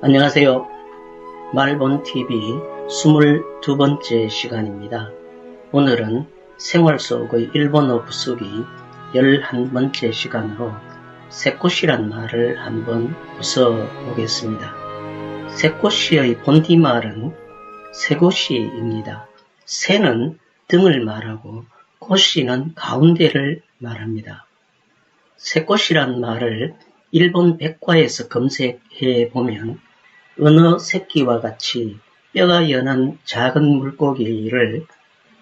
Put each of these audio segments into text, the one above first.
안녕하세요. 말본TV 22번째 시간입니다. 오늘은 생활 속의 일본어 부수기 11번째 시간으로 새꽃이란 말을 한번 부숴보겠습니다. 새꽃이의 본디말은 새꽃이입니다. 새는 등을 말하고 꽃이는 가운데를 말합니다. 새꽃이란 말을 일본 백과에서 검색해 보면 은어 새끼와 같이 뼈가 연한 작은 물고기를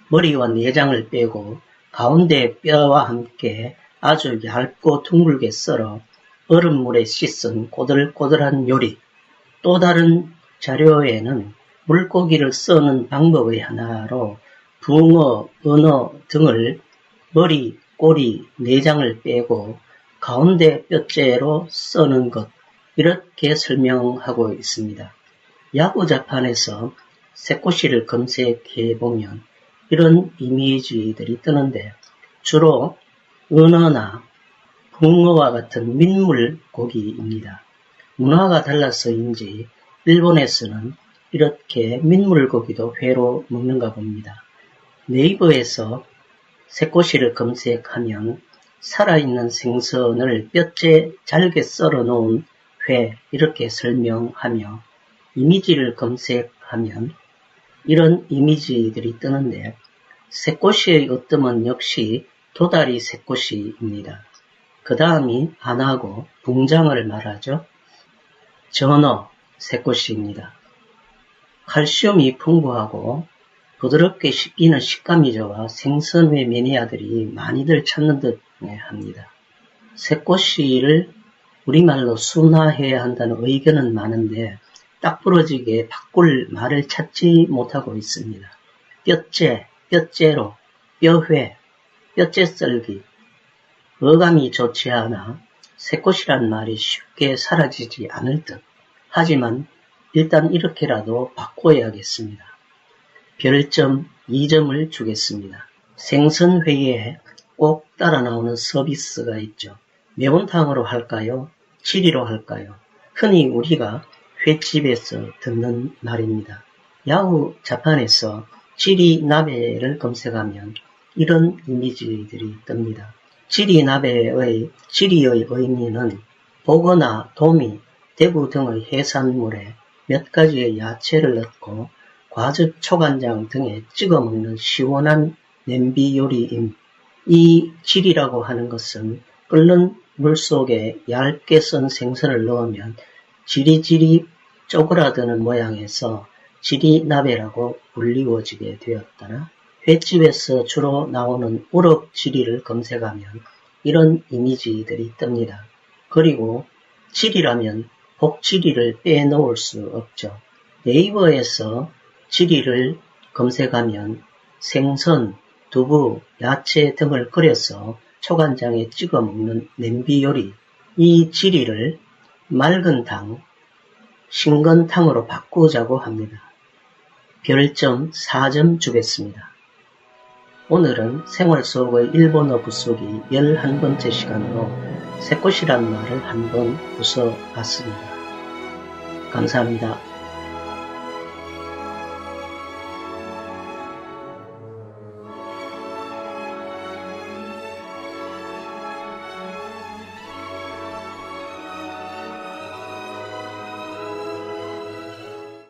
머리와 내장을 빼고 가운데 뼈와 함께 아주 얇고 둥글게 썰어 얼음물에 씻은 꼬들꼬들한 요리. 또 다른 자료에는 물고기를 써는 방법의 하나로 붕어, 은어 등을 머리, 꼬리, 내장을 빼고 가운데 뼈째로 써는 것 이렇게 설명하고 있습니다. 야구 자판에서 새꼬시를 검색해 보면 이런 이미지들이 뜨는데 주로 은어나 붕어와 같은 민물 고기입니다. 문화가 달라서인지 일본에서는 이렇게 민물 고기도 회로 먹는가 봅니다. 네이버에서 새꼬시를 검색하면 살아있는 생선을 뼈째 잘게 썰어 놓은 회 이렇게 설명하며 이미지를 검색하면 이런 이미지들이 뜨는데 새꼬시의 어뜸은 역시 도다리 새꼬시입니다. 그 다음이 안하고 붕장을 말하죠. 전어 새꼬시입니다. 칼슘이 풍부하고 부드럽게 씹히는 식감이 좋아 생선회 매니아들이 많이들 찾는 듯 합니다. 새꼬시를 우리말로 순화해야 한다는 의견은 많은데 딱 부러지게 바꿀 말을 찾지 못하고 있습니다. 뼈째, 뼈째로, 뼈회, 뼈째 썰기, 어감이 좋지 않아 새꽃이란 말이 쉽게 사라지지 않을 듯. 하지만 일단 이렇게라도 바꿔야겠습니다. 별점 2점을 주겠습니다. 생선회에 꼭 따라 나오는 서비스가 있죠. 매운탕으로 할까요? 치리로 할까요? 흔히 우리가 횟집에서 듣는 말입니다. 야후 자판에서 치리 나베를 검색하면 이런 이미지들이 뜹니다. 치리 나베의 치리의 의미는 보거나 도미, 대구 등의 해산물에 몇 가지의 야채를 넣고 과즙 초간장 등에 찍어 먹는 시원한 냄비 요리임. 이 질이라고 하는 것은 끓는 물 속에 얇게 썬 생선을 넣으면 지리지리 쪼그라드는 모양에서 지리나베라고 불리워지게 되었다나 횟집에서 주로 나오는 우럭 지리를 검색하면 이런 이미지들이 뜹니다. 그리고 지리라면 복지리를 빼놓을 수 없죠. 네이버에서 지리를 검색하면 생선, 두부, 야채 등을 끓여서 초간장에 찍어 먹는 냄비 요리. 이 지리를 맑은 탕, 신건탕으로 바꾸자고 합니다. 별점 4점 주겠습니다. 오늘은 생활 속의 일본어 부수기 11번째 시간으로 새꽃이란 말을 한번 부숴봤습니다. 감사합니다.